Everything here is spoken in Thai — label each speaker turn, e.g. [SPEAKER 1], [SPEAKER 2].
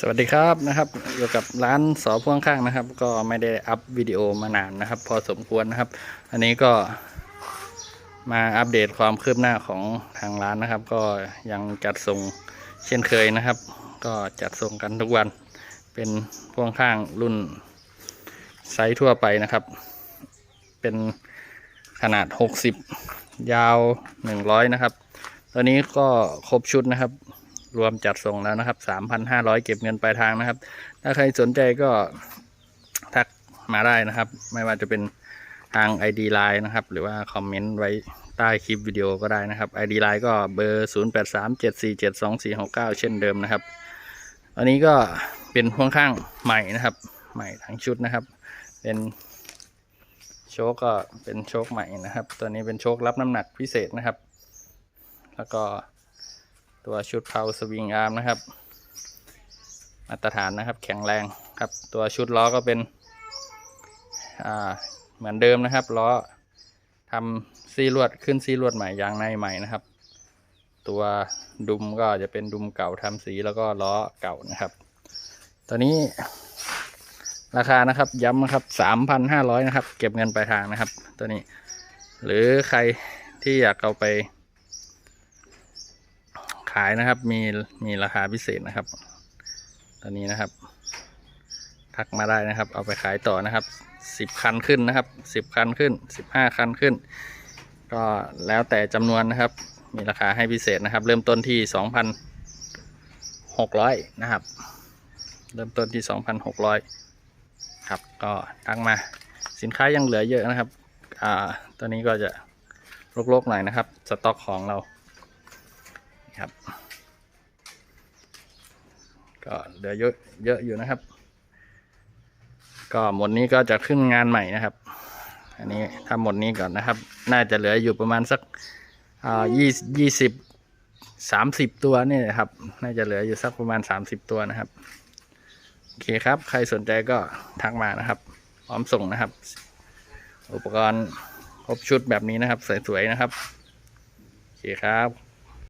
[SPEAKER 1] สวัสดีครับนะครับอยู่กับร้านสอพ่วงข้างนะครับ ก็ไม่ได้อัพวิดีโอมานานนะครับ พอสมควรนะครับ อันนี้ก็มาอัปเดตความคืบหน้าของทางร้านนะครับ ก็ยังจัดส่งเช่นเคยนะครับ ก็จัดส่งกันทุกวัน เป็นพ่วงข้างรุ่นไซส์ทั่วไปนะครับ เป็นขนาด 60 ยาว 100 นะครับ ตอนนี้ก็ครบชุดนะครับ รวมจัดส่งแล้วนะครับ3,500เก็บเงินปลายทางนะครับ ถ้าใครสนใจก็ทักมาได้นะครับ ไม่ว่าจะเป็นทาง ID Line นะครับ หรือว่าคอมเมนต์ไว้ใต้คลิปวิดีโอก็ได้นะครับ ID Line ก็เบอร์ 0837472469 เช่นเดิมนะครับ อันนี้ก็เป็นพ่วงข้างใหม่นะครับ ใหม่ทั้งชุดนะครับ เป็นโชคก็เป็นโชคใหม่นะครับ ตัวนี้เป็นโชครับน้ำหนักพิเศษนะครับ แล้วก็ ตัวชุดเพาสวิงอาร์มนะครับ มาตรฐานนะครับแข็งแรงครับ ตัวชุดล้อก็เป็นเหมือนเดิมนะครับล้อทำซีลวดขึ้นซีลวดใหม่ยางในใหม่นะครับ ตัวดุมก็จะเป็นดุมเก่าทำสีแล้วก็ล้อเก่านะครับ ตัวนี้ราคานะครับย้ำนะครับสามพันห้าร้อยนะครับ เก็บเงินปลายทางนะครับ ตัวนี้ หรือใครที่อยากเอาไปายนะครับ มีมีราคาพิเศษนะครับ ตอนนี้นะครับ ทักมาได้นะครับ เอาไปขายต่อนะครับสิบคันขึ้นนะครับสิบคันขึ้นสิบห้าคันขึ้น ก็แล้วแต่จำนวนนะครับ มีราคาให้พิเศษนะครับ เริ่มต้นที่สองพันหกร้อยนะครับ เริ่มต้นที่สองพันหกร้อยครับ ก็ทักมาสินค้ายังเหลือเยอะนะครับ อ่าตอนนี้ก็จะรกๆหน่อยนะครับ สต็อกของเรา ครับ ก็เหลือเยอะเยอะอยู่นะครับ ก็หมดนี้ก็จะขึ้นงานใหม่นะครับ อันนี้ทำหมดนี้ก่อนนะครับ น่าจะเหลืออยู่ประมาณสักยี่ยี่สิบสามสิบตัวนี่ยครับ น่าจะเหลืออยู่สักประมาณสามสิบตัวนะครับโอเคครับ ใครสนใจก็ทักมานะครับพร้อมส่งนะครับ อุปกรณ์ครบชุดแบบนี้นะครับ สวยๆนะครับโอเคครับ